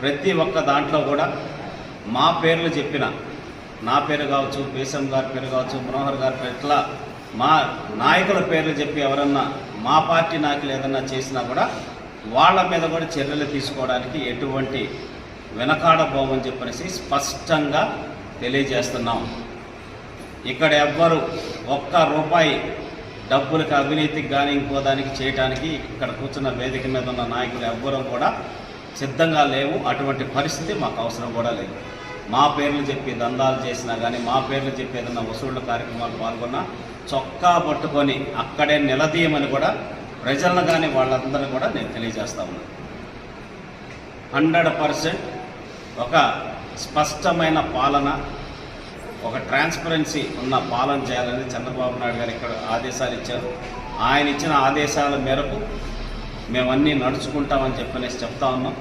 ప్రతి ఒక్క దాంట్లో కూడా మా పేర్లు చెప్పిన నా పేరు కావచ్చు బేసం గారి పేరు కావచ్చు మనోహర్ గారి పేరు ఇట్లా మా నాయకుల పేర్లు చెప్పి ఎవరన్నా మా పార్టీ నాయకులు ఏదన్నా చేసినా కూడా వాళ్ళ మీద కూడా చర్యలు తీసుకోవడానికి ఎటువంటి వెనకాడబోమని చెప్పనేసి స్పష్టంగా తెలియజేస్తున్నాం. ఇక్కడ ఎవ్వరు ఒక్క రూపాయి డబ్బులకు అవినీతికి కానీ ఇంకో దానికి చేయడానికి ఇక్కడ కూర్చున్న వేదిక మీద ఉన్న నాయకులు ఎవ్వరూ కూడా సిద్ధంగా లేవు. అటువంటి పరిస్థితి మాకు అవసరం కూడా లేదు. మా పేర్లు చెప్పి దందాలు చేసినా కానీ మా పేర్లు చెప్పి ఏదన్నా వసూళ్ళ కార్యక్రమాలు పాల్గొన్నా చొక్కా పట్టుకొని అక్కడే నిలదీయమని కూడా ప్రజలను కానీ వాళ్ళందరినీ కూడా నేను తెలియజేస్తా ఉన్నాను హండ్రెడ్ పర్సెంట్ ఒక స్పష్టమైన పాలన ఒక ట్రాన్స్పరెన్సీ ఉన్న పాలన చేయాలని చంద్రబాబు నాయుడు గారు ఇక్కడ ఆదేశాలు ఇచ్చారు. ఆయన ఇచ్చిన ఆదేశాల మేరకు మేమన్నీ నడుచుకుంటామని చెప్పనేసి చెప్తా ఉన్నాం.